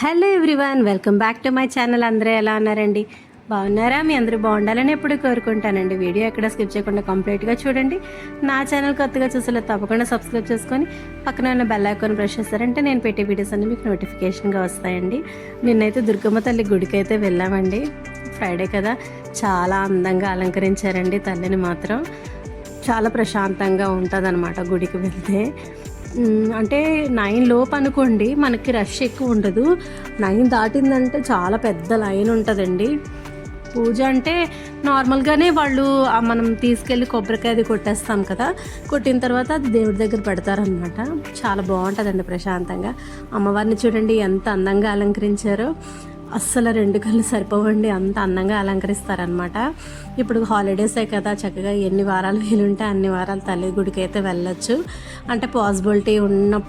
Hello everyone welcome back to my channel. అందరూ ఎలా ఉన్నారండి? బాగున్నారా? మీ అందరూ బాగుండాలని ఎప్పుడు కోరుకుంటానండి. వీడియో ఎక్కడ స్కిప్ చేయకుండా కంప్లీట్గా చూడండి. నా ఛానల్ కొత్తగా చూసేలా తప్పకుండా సబ్స్క్రైబ్ చేసుకొని పక్కన ఉన్న బెల్ ఐకాన్ ప్రెస్ చేస్తారంటే నేను పెట్టే వీడియోస్ అన్ని మీకు నోటిఫికేషన్గా వస్తాయండి. నిన్నైతే దుర్గమ్మ తల్లి గుడికి అయితే వెళ్ళామండి. ఫ్రైడే కదా. చాలా అందంగా అలంకరించారండి తల్లిని మాత్రం. చాలా ప్రశాంతంగా ఉంటుంది గుడికి వెళ్తే. అంటే నైన్ లోపు అనుకోండి మనకి రష్ ఎక్కువ ఉండదు. నైన్ దాటిందంటే చాలా పెద్ద లైన్ ఉంటుందండి. పూజ అంటే నార్మల్గానే వాళ్ళు మనం తీసుకెళ్ళి కొబ్బరికాయ అది కొట్టేస్తాం కదా. కొట్టిన తర్వాత అది దేవుడి దగ్గర పెడతారనమాట చాలా బాగుంటుందండి ప్రశాంతంగా. అమ్మవారిని చూడండి ఎంత అందంగా అలంకరించారో. అస్సలు రెండు కళ్ళు సరిపోవండి. అంత అందంగా అలంకరిస్తారనమాట ఇప్పుడు హాలిడేసే కదా చక్కగా ఎన్ని వారాలు వీలుంటే అన్ని వారాలు తల్లి గుడికి అయితే వెళ్ళొచ్చు. అంటే పాసిబిలిటీ ఉన్న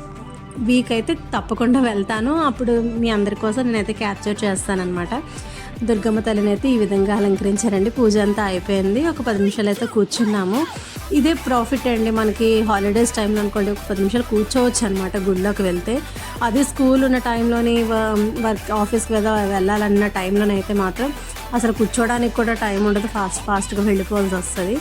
వీక్ అయితే తప్పకుండా వెళ్తాను. అప్పుడు మీ అందరి కోసం నేనైతే క్యాప్చర్ చేస్తానన్నమాట. దుర్గమ్మ తల్లిని అయితే ఈ విధంగా అలంకరించారండి. పూజ అంతా అయిపోయింది. ఒక పది నిమిషాలు అయితే కూర్చున్నాము. ఇదే ప్రాఫిట్ అండి. మనకి హాలిడేస్ టైంలో అనుకోండి ఒక పది నిమిషాలు కూర్చోవచ్చు అనమాట గుడిలోకి వెళ్తే. అదే స్కూల్ ఉన్న టైంలోని వర్క్ ఆఫీస్కి కదా వెళ్ళాలన్న టైంలోనైతే మాత్రం అసలు కూర్చోడానికి కూడా టైం ఉండదు. ఫాస్ట్ ఫాస్ట్గా వెళ్ళిపోవాల్సి వస్తుంది.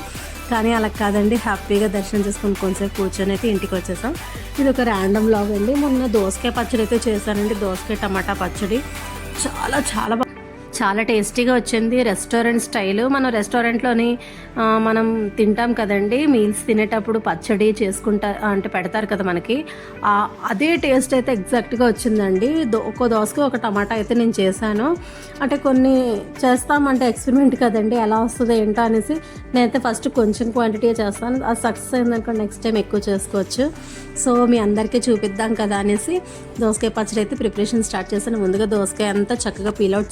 కానీ అలా కాదండి. హ్యాపీగా దర్శనం చేసుకుని కొంచెంసేపు కూర్చొని అయితే ఇంటికి వచ్చేసాం. ఇది ఒక ర్యాండమ్ లాగ్ అండి. మొన్న దోసకాయ పచ్చడి అయితే చేశానండి. దోసకాయ టమాటా పచ్చడి. చాలా చాలా చాలా టేస్టీగా వచ్చింది. Restaurant style. మనం రెస్టారెంట్లోని మనం తింటాం కదండి. మీల్స్ తినేటప్పుడు పచ్చడి చేసుకుంటా అంటే పెడతారు కదా మనకి. అదే టేస్ట్ అయితే ఎగ్జాక్ట్గా వచ్చిందండి. దో ఒక దోసకి ఒక టమాటా అయితే నేను చేశాను. అంటే కొన్ని చేస్తామంటే ఎక్స్పెరిమెంట్ కదండి. ఎలా వస్తుందో ఏంటో అనేసి నేనైతే ఫస్ట్ కొంచెం క్వాంటిటీ చేస్తాను. అది సక్సెస్ అయిందనుకో నెక్స్ట్ టైం ఎక్కువ చేసుకోవచ్చు. సో మీ అందరికీ చూపిద్దాం కదా అనేసి దోసకాయ పచ్చడి అయితే ప్రిపరేషన్ స్టార్ట్ చేశాను. ముందుగా దోసకాయ అంతా చక్కగా పీల్అవుట్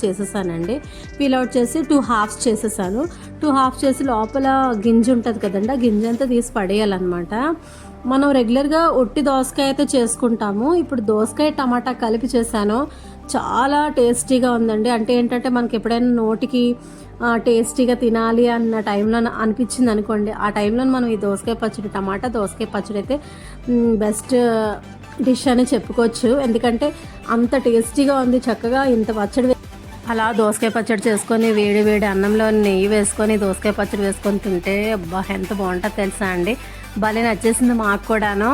చేసేసానండి పీల్అవుట్ చేసి టూ హాఫ్స్ చేసేసాను. టూ హాఫ్ చేసి లోపల గింజ ఉంటుంది కదండి ఆ గింజ అంతా తీసి పడేయాలన్నమాట. మనం రెగ్యులర్గా ఒట్టి దోసకాయ అయితే చేసుకుంటాము. ఇప్పుడు దోసకాయ టమాటా కలిపి చేశాను. చాలా టేస్టీగా ఉందండి. అంటే ఏంటంటే మనకి ఎప్పుడైనా నోటికి టేస్టీగా తినాలి అన్న టైంలో అనిపించింది అనుకోండి ఆ టైంలో మనం ఈ దోసకాయ పచ్చడి టమాటా దోసకాయ పచ్చడి అయితే బెస్ట్ డిష్ అని చెప్పుకోవచ్చు. ఎందుకంటే అంత టేస్టీగా ఉంది చక్కగా ఇంత పచ్చడి అలా దోసకాయ పచ్చడి చేసుకొని వేడి వేడి అన్నంలో నెయ్యి వేసుకొని దోసకాయ పచ్చడి వేసుకొని తింటే అబ్బా ఎంత బాగుంటుందో తెలుసా అండి? భలే నచ్చేసింది మాకు కూడాను.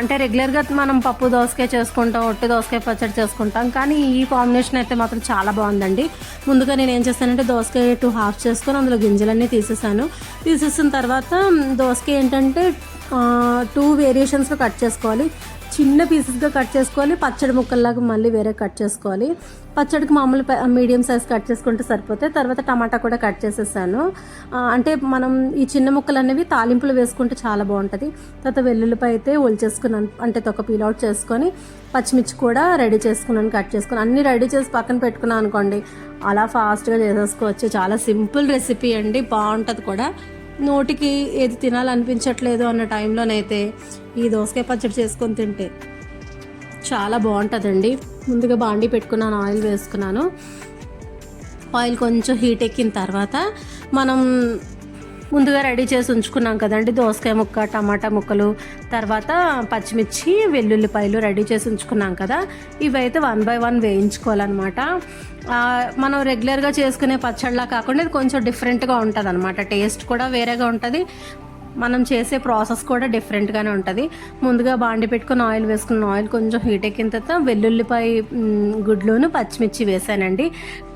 అంటే రెగ్యులర్గా మనం పప్పు దోసకాయ చేసుకుంటాం ఒట్టి దోసకాయ పచ్చడి చేసుకుంటాం కానీ ఈ కాంబినేషన్ అయితే మాత్రం చాలా బాగుందండి. ముందుగా నేను ఏం చేస్తానంటే దోసకాయ టూ హాఫ్ చేసుకొని అందులో గింజలన్నీ తీసేసాను. తీసేసిన తర్వాత దోసకాయ ఏంటంటే టూ వేరియేషన్స్లో కట్ చేసుకోవాలి. చిన్న పీసెస్గా కట్ చేసుకోవాలి. పచ్చడి ముక్కల్లాగా మళ్ళీ వేరే కట్ చేసుకోవాలి. పచ్చడికి మామూలు మీడియం సైజ్ కట్ చేసుకుంటే సరిపోతే తర్వాత టమాటా కూడా కట్ చేసేసాను. అంటే మనం ఈ చిన్న ముక్కలు అనేవి తాలింపులు వేసుకుంటే చాలా బాగుంటుంది. తర్వాత వెల్లుల్లిపాయ అయితే ఒలిచేసుకున్నాను అంటే తొక్క పీల్ అవుట్ చేసుకొని పచ్చిమిర్చి కూడా రెడీ చేసుకున్నాను కట్ చేసుకుని అన్నీ రెడీ చేసి పక్కన పెట్టుకున్నాను అనుకోండి అలా ఫాస్ట్గా చేసేసుకోవచ్చు. చాలా సింపుల్ రెసిపీ అండి. బాగుంటుంది కూడా. నోటికి ఏది తినాలనిపించట్లేదు అన్న టైంలోనైతే ఈ దోసకాయ పచ్చడి చేసుకొని తింటే చాలా బాగుంటుందండి. ముందుగా బాండి పెట్టుకున్నాను ఆయిల్ వేసుకున్నాను. ఆయిల్ కొంచెం హీట్ ఎక్కిన తర్వాత మనం ముందుగా రెడీ చేసి ఉంచుకున్నాం కదండి దోసకాయ ముక్క టమాటా ముక్కలు. తర్వాత పచ్చిమిర్చి వెల్లుల్లిపాయలు రెడీ చేసి ఉంచుకున్నాం కదా. ఇవైతే వన్ బై వన్ వేయించుకోవాలన్నమాట. మనం రెగ్యులర్గా చేసుకునే పచ్చడిలా కాకుండా ఇది కొంచెం డిఫరెంట్గా ఉంటుంది అనమాట టేస్ట్ కూడా వేరేగా ఉంటుంది. మనం చేసే ప్రాసెస్ కూడా డిఫరెంట్గానే ఉంటుంది. ముందుగా బాండి పెట్టుకుని ఆయిల్ వేసుకున్న ఆయిల్ కొంచెం హీట్ ఎక్కిన తర్వాత వెల్లుల్లిపాయ మ్, గుడ్లోను పచ్చిమిర్చి వేసానండి.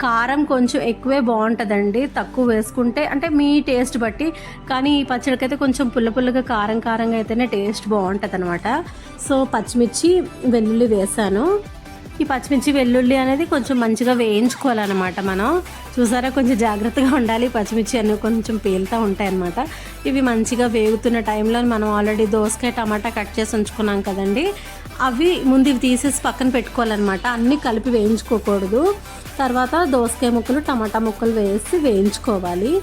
కారం కొంచెం ఎక్కువే బాగుంటుందండి. తక్కువ వేసుకుంటే అంటే మీ టేస్ట్ బట్టి. కానీ ఈ పచ్చడికైతే కొంచెం పుల్ల పుల్లగా కారం కారంగా అయితేనే టేస్ట్ బాగుంటుంది అనమాట సో పచ్చిమిర్చి వెల్లుల్లి వేసాను. ఈ పచ్చిమిర్చి వెల్లుల్లి అనేది కొంచెం మంచిగా వేయించుకోవాలన్నమాట మనం. చూసారా? కొంచెం జాగ్రత్తగా ఉండాలి. పచ్చిమిర్చి అన్నీ కొంచెం పేలుతూ ఉంటాయి అన్నమాట ఇవి మంచిగా వేగుతున్న టైంలో మనం ఆల్రెడీ దోసకాయ టమాటా కట్ చేసి ఉంచుకున్నాం కదండి. అవి ముందు ఇవి తీసేసి పక్కన పెట్టుకోవాలన్నమాట. అన్నీ కలిపి వేయించుకోకూడదు. తర్వాత దోసకాయ ముక్కలు టమాటా ముక్కలు వేసి వేయించుకోవాలి.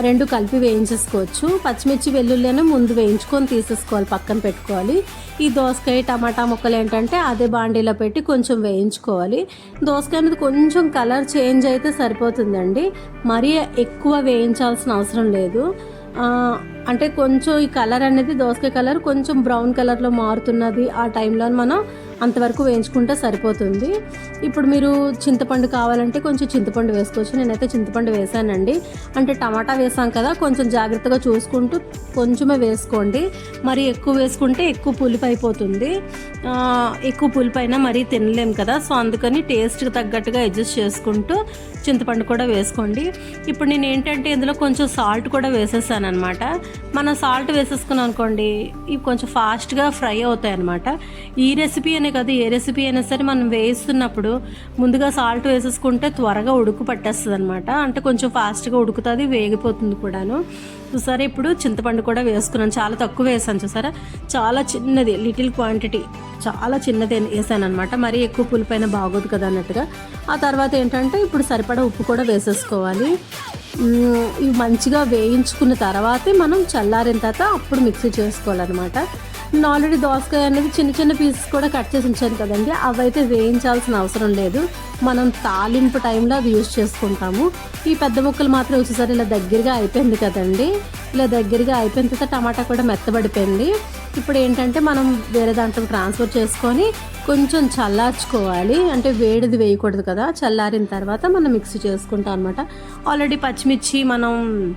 రెండు కలిపి వేయించేసుకోవచ్చు. పచ్చిమిర్చి వెల్లుల్లిని ముందు వేయించుకొని తీసేసుకోవాలి పక్కన పెట్టుకోవాలి. ఈ దోసకాయ టమాటా ముక్కలు ఏంటంటే అదే బాండీలో పెట్టి కొంచెం వేయించుకోవాలి. దోసకాయ అనేది కొంచెం కలర్ చేంజ్ అయితే సరిపోతుందండి. మరీ ఎక్కువ వేయించాల్సిన అవసరం లేదు. అంటే కొంచెం ఈ కలర్ అనేది దోసకాయ కలర్ కొంచెం బ్రౌన్ కలర్లో మారుతున్నది ఆ టైంలో మనం అంతవరకు వేయించుకుంటే సరిపోతుంది. ఇప్పుడు మీరు చింతపండు కావాలంటే కొంచెం చింతపండు వేసుకోవచ్చు. నేనైతే చింతపండు వేసానండి. అంటే టమాటా వేసాం కదా కొంచెం జాగ్రత్తగా చూసుకుంటూ కొంచెమే వేసుకోండి. మరి ఎక్కువ వేసుకుంటే ఎక్కువ పులుపు అయిపోతుంది. ఎక్కువ పులుపు అయినా మరీ తినలేం కదా సో అందుకని టేస్ట్కి తగ్గట్టుగా అడ్జస్ట్ చేసుకుంటూ చింతపండు కూడా వేసుకోండి. ఇప్పుడు నేను ఏంటంటే ఇందులో కొంచెం సాల్ట్ కూడా వేసేసాను అనమాట మనం సాల్ట్ వేసేసుకున్నాం అనుకోండి ఇవి కొంచెం ఫాస్ట్గా ఫ్రై అవుతాయి అనమాట ఈ రెసిపీ అనే కాదు ఏ రెసిపీ అయినా సరే మనం వేస్తున్నప్పుడు ముందుగా సాల్ట్ వేసేసుకుంటే త్వరగా ఉడుకు పట్టేస్తుంది అనమాట అంటే కొంచెం ఫాస్ట్గా ఉడుకుతుంది వేగిపోతుంది కూడాను. చూసారా ఇప్పుడు చింతపండు కూడా వేసుకున్నాను. చాలా తక్కువ వేసాను చూసారా? చాలా చిన్నది లిటిల్ క్వాంటిటీ చాలా చిన్నది వేసాను అనమాట మరీ ఎక్కువ పులిపైన బాగోదు కదా అన్నట్టుగా. ఆ తర్వాత ఏంటంటే ఇప్పుడు సరిపడా ఉప్పు కూడా వేసేసుకోవాలి. ఇవి మంచిగా వేయించుకున్న తర్వాతే మనం చల్లారిన తర్వాత అప్పుడు మిక్సీ చేసుకోవాలన్నమాట. ఆల్రెడీ దోసకాయ అనేది చిన్న చిన్న పీసెస్ కూడా కట్ చేసి ఉంచాను కదండి. అవైతే వేయించాల్సిన అవసరం లేదు. మనం తాలింపు టైంలో అవి యూజ్ చేసుకుంటాము. ఈ పెద్ద ముక్కలు మాత్రం వచ్చేసరి ఇలా దగ్గరగా అయిపోయింది కదండి. ఇలా దగ్గరగా అయిపోయిన తర్వాత టమాటా కూడా మెత్తబడిపోయింది. ఇప్పుడు ఏంటంటే మనం వేరే దాంట్లో ట్రాన్స్ఫర్ చేసుకొని కొంచెం చల్లార్చుకోవాలి. అంటే వేడిది వేయకూడదు కదా. చల్లారిన తర్వాత మనం మిక్సీ చేసుకుంటాం అనమాట ఆల్రెడీ పచ్చిమిర్చి మనం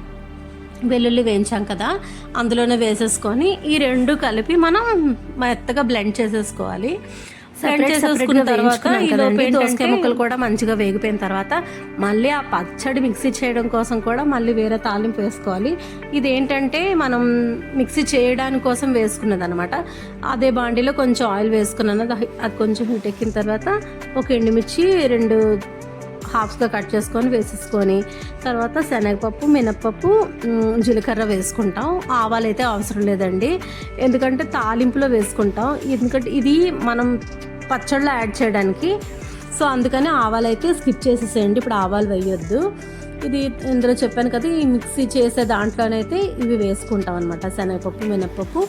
వెల్లుల్లి వేయించాం కదా అందులోనే వేసేసుకొని ఈ రెండు కలిపి మనం మెత్తగా బ్లెండ్ చేసేసుకోవాలి. బ్లెండ్ చేసేసుకున్న తర్వాత దోసకాయ ముక్కలు కూడా మంచిగా వేగిపోయిన తర్వాత మళ్ళీ ఆ పచ్చడి మిక్సీ చేయడం కోసం కూడా మళ్ళీ వేరే తాలింపు వేసుకోవాలి. ఇది ఏంటంటే మనం మిక్సీ చేయడానికి కోసం వేసుకున్నది అనమాట అదే బాండీలో కొంచెం ఆయిల్ వేసుకున్నాను. అది అది కొంచెం హీట్ ఎక్కిన తర్వాత ఒక ఎండుమిర్చి రెండు హాఫ్స్గా కట్ చేసుకొని వేసేసుకొని తర్వాత శనగపప్పు మినప్పప్పు జీలకర్ర వేసుకుంటాం. ఆవాలు అయితే అవసరం లేదండి. ఎందుకంటే తాలింపులో వేసుకుంటాం. ఎందుకంటే ఇది మనం పచ్చళ్ళలో యాడ్ చేయడానికి. సో అందుకని ఆవాలు అయితే స్కిప్ చేసేసేయండి. ఇప్పుడు ఆవాలు వేయొద్దు. ఇది ఇందులో చెప్పాను కదా ఈ మిక్సీ చేసే దాంట్లోనైతే ఇవి వేసుకుంటాం అనమాట శనగపప్పు మినప్పప్పు.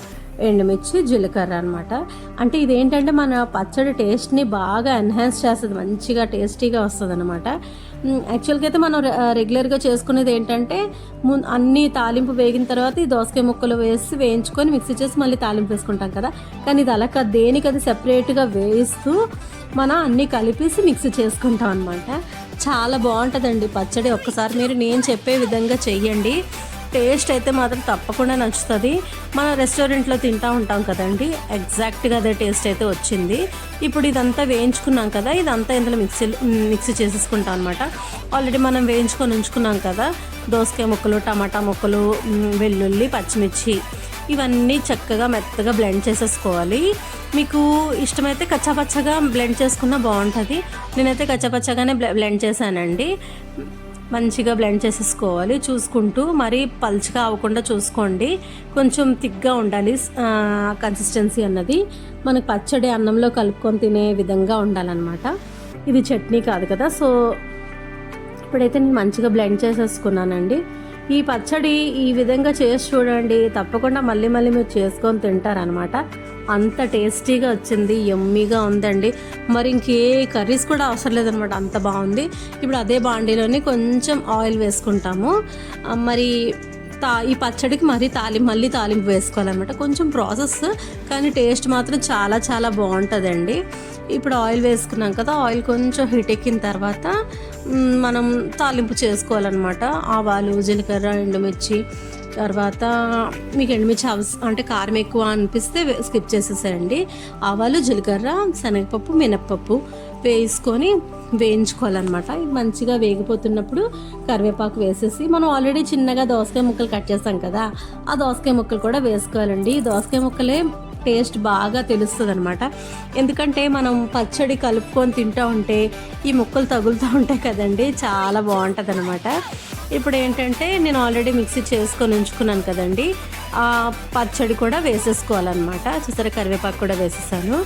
ఎండుమిర్చి జీలకర్ర అనమాట అంటే ఇదేంటంటే మన పచ్చడి టేస్ట్ని బాగా ఎన్హాన్స్ చేస్తుంది మంచిగా టేస్టీగా వస్తుంది అనమాట యాక్చువల్గా అయితే మనం రెగ్యులర్గా చేసుకునేది ఏంటంటే ముందు అన్ని తాలింపు వేగిన తర్వాత ఈ దోసకాయ ముక్కలు వేసి వేయించుకొని మిక్సీ చేసి మళ్ళీ తాలింపు వేసుకుంటాం కదా. కానీ ఇది అలా కాదు దేనికి అది సెపరేట్గా వేయిస్తూ మనం అన్నీ కలిపేసి మిక్సీ చేసుకుంటాం అనమాట చాలా బాగుంటుందండి పచ్చడి. ఒక్కసారి మీరు నేను చెప్పే విధంగా చెయ్యండి. టేస్ట్ అయితే మాత్రం తప్పకుండా నచ్చుతుంది. మన రెస్టారెంట్లో తింటా ఉంటాం కదండి. ఎగ్జాక్ట్గా అదే టేస్ట్ అయితే వచ్చింది. ఇప్పుడు ఇదంతా వేయించుకున్నాం కదా ఇదంతా ఇందులో మిక్సీ మిక్సీ చేసేసుకుంటాం అనమాట ఆల్రెడీ మనం వేయించుకొని ఉంచుకున్నాం కదా దోసకాయ ముక్కలు టమాటా ముక్కలు వెల్లుల్లి పచ్చిమిర్చి ఇవన్నీ చక్కగా మెత్తగా బ్లెండ్ చేసేసుకోవాలి. మీకు ఇష్టమైతే కచ్చాపచ్చగా బ్లెండ్ చేసుకున్నా బాగుంటుంది. నేనైతే కచ్చాపచ్చగానే బ్లెండ్ చేశానండి. మంచిగా బ్లెండ్ చేసేసుకోవాలి. చూసుకుంటూ మరీ పల్చగా అవ్వకుండా చూసుకోండి. కొంచెం థిక్గా ఉండాలి. కన్సిస్టెన్సీ అన్నది. మనకు పచ్చడి అన్నంలో కలుపుకొని తినే విధంగా ఉండాలన్నమాట. ఇది చట్నీ కాదు కదా. సో ఇప్పుడైతే నేను మంచిగా బ్లెండ్ చేసేసుకున్నానండి. ఈ పచ్చడి ఈ విధంగా చేసి చూడండి. తప్పకుండా మళ్ళీ మళ్ళీ మీరు చేసుకొని తింటారనమాట అంత టేస్టీగా వచ్చింది. ఎమ్మీగా ఉందండి. మరి ఇంకే కర్రీస్ కూడా అవసరం లేదనమాట అంత బాగుంది. ఇప్పుడు అదే బాండీలోని కొంచెం ఆయిల్ వేసుకుంటాము. మరి తా ఈ పచ్చడికి మరీ తాలింపు మళ్ళీ తాలింపు వేసుకోవాలన్నమాట. కొంచెం ప్రాసెస్ కానీ టేస్ట్ మాత్రం చాలా చాలా బాగుంటుందండి. ఇప్పుడు ఆయిల్ వేసుకున్నాం కదా ఆయిల్ కొంచెం హీట్ ఎక్కిన తర్వాత మనం తాలింపు చేసుకోవాలన్నమాట. ఆవాలు జీలకర్ర ఎండుమిర్చి తర్వాత మీకు ఎండుమిర్చి అవస అంటే కారం ఎక్కువ అనిపిస్తే స్కిప్ చేసేసేయండి. ఆవాలు జీలకర్ర శనగపప్పు మినప్పప్పు వేసుకొని వేయించుకోవాలన్నమాట. మంచిగా వేగిపోతున్నప్పుడు కరివేపాకు వేసేసి మనం ఆల్రెడీ చిన్నగా దోసకాయ ముక్కలు కట్ చేస్తాం కదా ఆ దోసకాయ ముక్కలు కూడా వేసుకోవాలండి. దోసకాయ ముక్కలే టేస్ట్ బాగా తెలుస్తుంది అనమాట ఎందుకంటే మనం పచ్చడి కలుపుకొని తింటూ ఉంటే ఈ ముక్కలు తగులుతూ ఉంటాయి కదండి చాలా బాగుంటుంది అనమాట ఇప్పుడు ఏంటంటే నేను ఆల్రెడీ మిక్సీ చేసుకొని ఉంచుకున్నాను కదండి. ఆ పచ్చడి కూడా వేసేసుకోవాలన్నమాట. చూసారా కరివేపాకు కూడా వేసేసాను.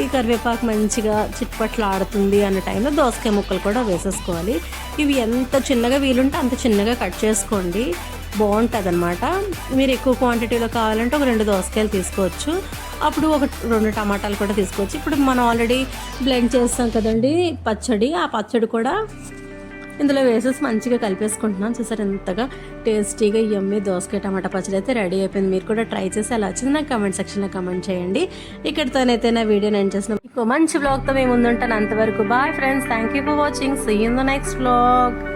ఈ కరివేపాకు మంచిగా చిట్పట్లు ఆడుతుంది అన్న టైంలో దోసకాయ ముక్కలు కూడా వేసేసుకోవాలి. ఇవి ఎంత చిన్నగా వీలుంటే అంత చిన్నగా కట్ చేసుకోండి. బాగుంటుంది అనమాట మీరు ఎక్కువ క్వాంటిటీలో కావాలంటే ఒక రెండు దోసకాయలు తీసుకోవచ్చు. అప్పుడు ఒక రెండు టమాటాలు కూడా తీసుకోవచ్చు. ఇప్పుడు మనం ఆల్రెడీ బ్లెండ్ చేస్తాం కదండి పచ్చడి. ఆ పచ్చడి కూడా ఇందులో వేసేసి మంచిగా కలిపేసుకుంటున్నాం. చూసారు ఎంతగా టేస్టీగా ఎమ్మి దోసకాయ టమాటా పచ్చడి అయితే రెడీ అయిపోయింది. మీరు కూడా ట్రై చేసి అలా వచ్చింది నాకు కమెంట్ సెక్షన్లో కమెంట్ చేయండి. ఇక్కడితోనైతే నా వీడియో నేను చేసిన ఇంకో మంచి బ్లాగ్తో మేము ముందుంటాను. అంతవరకు bye friends thank you for watching see in the next blog